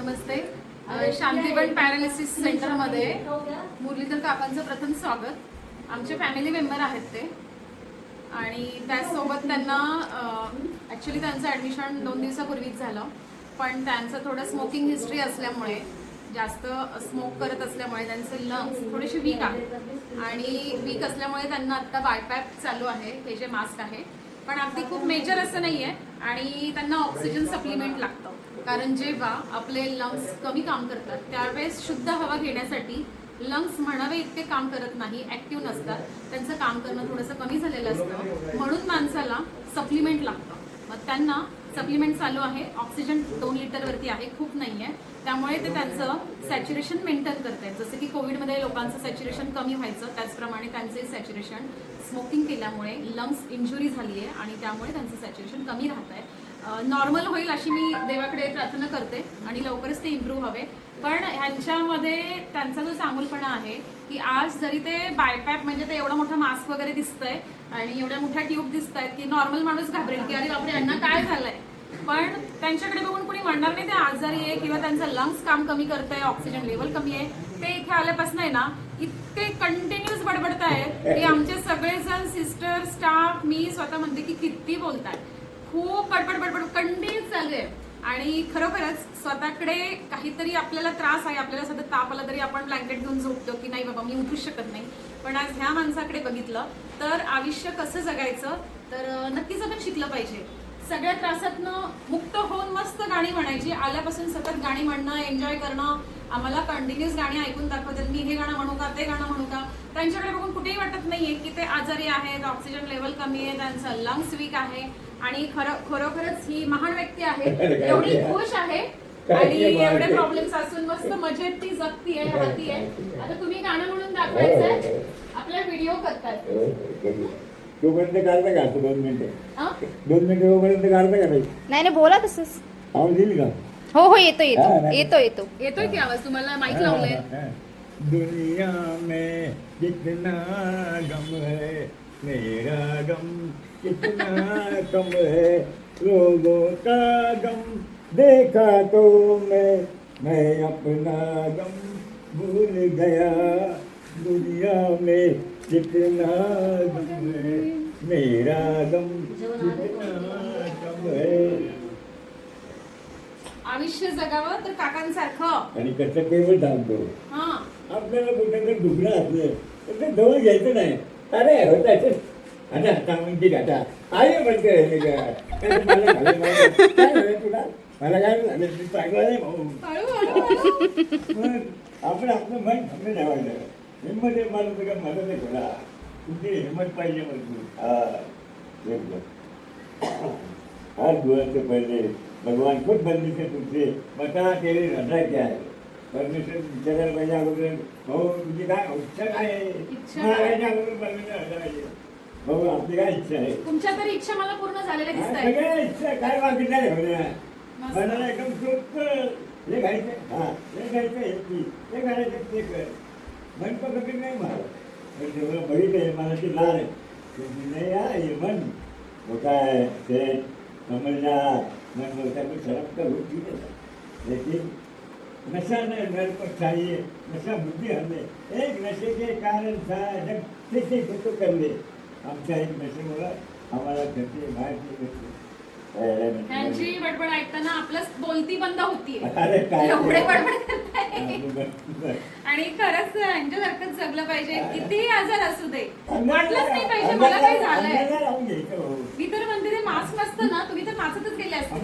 नमस्ते. Shantivan paralysis सेंटरमध्ये मुरलीधर काकांचं प्रथम स्वागत. आमचे फॅमिली मेंबर आहेत ते. आणि त्याचसोबत त्यांना ॲक्च्युली त्यांचं ॲडमिशन दोन दिवसापूर्वीच झालं. पण त्यांचं थोडं स्मोकिंग हिस्ट्री असल्यामुळे जास्त स्मोक करत असल्यामुळे त्यांचे लंग्स थोडेसे वीक आहे आणि वीक असल्यामुळे त्यांना आत्ता बायपॅप चालू आहे. हे जे मास्क आहे पण अगदी खूप मेजर असं नाही आहे आणि त्यांना ऑक्सिजन सप्लिमेंट लागतं. कारण जेव्हा आपले लंग्स कमी काम करतात त्यावेळेस शुद्ध हवा घेण्यासाठी लंग्स म्हणावे इतके काम करत नाही ऍक्टिव्ह नसतात. त्यांचं काम करणं थोडंसं कमी झालेलं असतं. म्हणून माणसाला सप्लिमेंट लागतं. मग त्यांना सप्लिमेंट चालू आहे. ऑक्सिजन दोन लिटरवरती आहे खूप नाही आहे त्यामुळे ते त्यांचं सॅच्युरेशन मेंटेन करत आहेत जसं की कोविडमध्ये लोकांचं सॅच्युरेशन कमी व्हायचं त्याचप्रमाणे त्यांचे सॅच्युरेशन स्मोकिंग केल्यामुळे लंग्स इंजुरी झाली आहे आणि त्यामुळे त्यांचं सॅच्युरेशन कमी राहत आहे नॉर्मल होईल अशी मी देवाकडे प्रार्थना करते आणि लवकरच ते इम्प्रूव्ह हवे. पण ह्यांच्यामध्ये त्यांचा जो चांगुलपणा आहे की आज जरी ते बायपॅप म्हणजे ते एवढा मोठा मास्क वगैरे दिसतंय आणि एवढ्या मोठ्या ट्यूब दिसत आहेत की नॉर्मल माणूस घाबरेल की अरे बापरे यांना काय झालंय? पण त्यांच्याकडे बघून कुणी म्हणणार नाही ते आजारी आहे किंवा त्यांचं लंग्स काम कमी करत आहे ऑक्सिजन लेवल कमी आहे. ते इथे आल्यापासून आहे ना इतके कंटिन्युअस बडबडत आहेत की आमचे सगळेजण सिस्टर स्टाफ मी स्वतः म्हणते की किती बोलताय खूप बडबड बडबड कंटिन्यू चालू आहे. आणि खरोखरच स्वतःकडे काहीतरी आपल्याला त्रास आहे आपल्याला सतत ताप आला तरी आपण ब्लँकेट घेऊन झोपतो की नाही बाबा मी उठूच शकत नाही. पण आज ह्या माणसाकडे बघितलं तर आयुष्य कसं जगायचं तर नक्कीच आपण शिकलं पाहिजे. सगळ्या त्रासातनं मुक्त होऊन मस्त गाणी म्हणायची. आल्यापासून सतत गाणी म्हणणं एन्जॉय करणं आम्हाला कंटिन्युअस गाणी ऐकून दाखवतात. मी हे गाणं म्हणू का ते गाणं म्हणू का? त्यांच्याकडे बघून कुठेही वाटत नाहीये की ते आजारी आहेत ऑक्सिजन लेवल कमी आहे त्यांचं लंग्स वीक आहे आणि खरं खरोखरच ही महान व्यक्ती आहे. एवढी खुश आहे आणि एवढे प्रॉब्लेम्स असून मस्त मजेत ती जगती आहे राहती आहे. आता तुम्ही गाणं म्हणून दाखवायचंय. आपला व्हिडिओ करतात. तोपर्यंत काढता का असं दोन मिनिटं। हा? दोन मिनिटं तोपर्यंत काढता का नाही नाही नाही बोला तसंच आवाज़ येईल का हो। हो येतो हा, येतो नाही. येतो येतो येतोय की आवाज़ तुम्हाला माईक लावलंय दुनिया में कितना गम है मेरा गम कितना कम है। लोगों का गम देखा तो मैं मैं अपना गम भूल गया। दुनिया में कितना गम है मेरा गम है आयुष्य जगावं तर काकांसारखं. आणि कसं केवळ हा. आपल्याला कुठं दुखणं असलं तर ते जवळ घ्यायचं नाही. अरे होत असं आता आता म्हणते आता आई म्हणते हे मला काय तुला? मला चांगला नाही भाऊ. आपण आपलं मन थांबलं ठेवायचं. हिंमत आहे मला तुला मदत आहे थोडा तुमची हिंमत पाहिजे मजबूत हा एकदम पहले भगवान खुद बंदी से तुमसे बता तेरे हृदय क्या है परमेश्वर विचारायला पाहिजे अगोदर भाऊ तुझी काय इच्छा काय आहे काय? काय अगोदर परमेश्वर भाऊ आपली काय इच्छा आहे तुमच्या तरी इच्छा मला पूर्ण झालेल्या हा, दिसत आहेत. सगळ्या इच्छा काय बाकी नाही होण्या. मनाला एकदम सोपं हे घ्यायचं हा हे घ्यायचं हे पी हे घालायचं ते कर मन पकडते नाही मला पण तेवढं बघितलं मला ती लाल आहे ते नाही या हे मन मोठा आहे ते समजदार मन मोठा पण सरप तर होत ठीक आहे लेकिन नशा नाही नर पर चाहिए नशा बुद्धी हमें एक नशे के कारण था जब किसी को आमच्या एक नशेमुळं आम्हाला घरचे बाहेरचे त्यांची बडबड ऐकताना आपलंच बोलती बंद होती. अरे काय एवढे बडबड करताय. आणि खरंच यांच्यासारखंच जगलं पाहिजे. कितीही आजार असू दे. वाटलंच नाही पाहिजे. मला काय झालंय? हो. मी तर म्हणते ते मास्क नसतं ना तुम्ही तर नाचतच गेले असते.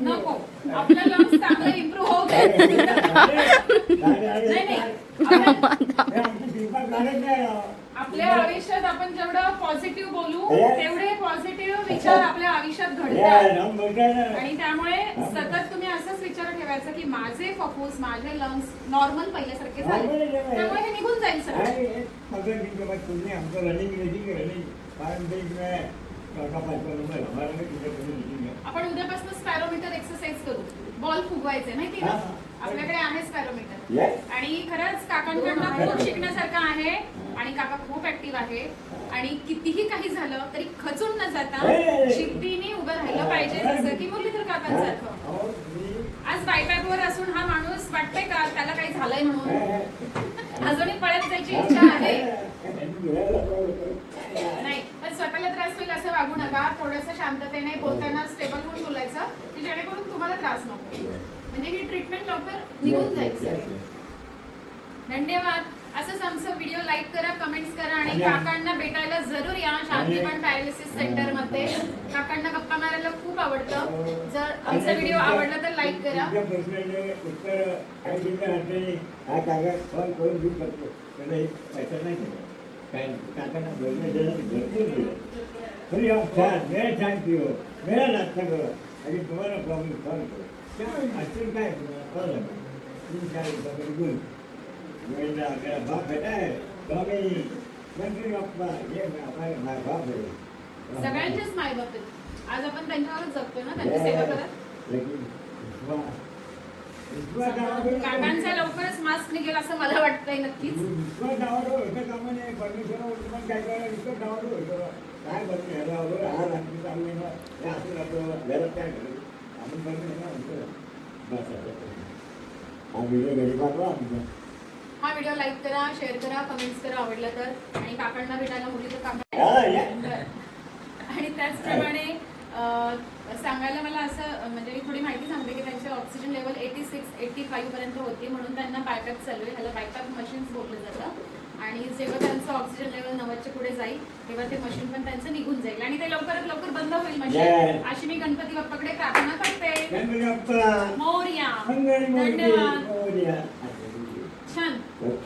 नको. आपला लंग्स चांगला इम्प्रूव्ह होऊ दे. नाही नाही. आपल्या- आपल्या आयुष्यात आपण जेवढं पॉझिटिव्ह बोलू Yes. तेवढे पॉझिटिव्ह विचार आपल्या आयुष्यात घडतात. आणि त्यामुळे सतत तुम्ही असंच विचार ठेवायचा की माझे फफूस माझे लंग्स नॉर्मल पहिल्यासारखे झाले. त्यामुळे हे निघून जाईल सगळं. आपण उद्यापासून स्पॅरोमीटर एक्सरसाइज करू. बॉल फुगवायचे माहिती ना हा, हा. आपल्याकडे आहे स्पॅरोमीटर. आणि खरंच काकांकडनं खूप शिकण्यासारखं आहे. आणि काका खूप ऍक्टिव्ह आहे. आणि कितीही काही झालं तरी खचून न जाता. शिद्दीने उभं राहिलं पाहिजे जसं की मुरलीधर काकांसारखं. आज बायपाय त्याला काही झालंय म्हणून? हा, अजूनही पळत जायची हा. इच्छा आहे. नाही पण स्वतःला त्रास होईल असं वागू नका. थोडस शांततेने बोलताना स्टेबल होऊन बोलायचं की जेणेकरून तुम्हाला त्रास नको. म्हणजे ही ट्रीटमेंट लवकर निघून जाईल धन्यवाद. असंच आमचं व्हिडिओ लाईक करा कमेंट्स करा आणि काकांना भेटायला जरूर या. शांतीपण पॅरालिसिस सेंटरमध्ये. काकांना गप्पा मारायला खूप आवडतं. जर आमचा व्हिडिओ आवडला तर लाईक करा. आणि तुम्हाला प्रॉब्लेम सॉल्व करू. काय तुम्हाला कळलं बाप तीन चार बाप स्वामी मंत्री बाप्पा हे बाप आहे सगळ्यांचेच आहेत आज आपण त्यांच्यावरच जगतोय ना त्यांची सेवा करत काकांचा लवकरच मास्क निघेल असं मला वाटतंय नक्कीच काय करायला काय हा असं घरात काय आपण बस आता. हा व्हिडिओ लाईक करा शेअर करा कमेंट्स करा आवडलं तर. आणि काकांना भेटायला मुली तर काका. आणि त्याचप्रमाणे सांगायला मला असं म्हणजे मी थोडी माहिती सांगते की त्यांचे oxygen level eighty six eighty five पर्यंत होती म्हणून त्यांना बायपॅक चालू आहे. ह्याला बायपॅक मशीन्स बोललं जातं. आणि जेव्हा त्यांचं ऑक्सिजन लेवल नव्वदच्या पुढे जाईल तेव्हा ते मशीन पण त्यांचं निघून जाईल. आणि ते लवकरात लवकर बंद होईल मशीन. अशी मी गणपती बाप्पाकडे प्रार्थना करते. मोरया. धन्यवाद.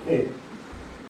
Hey,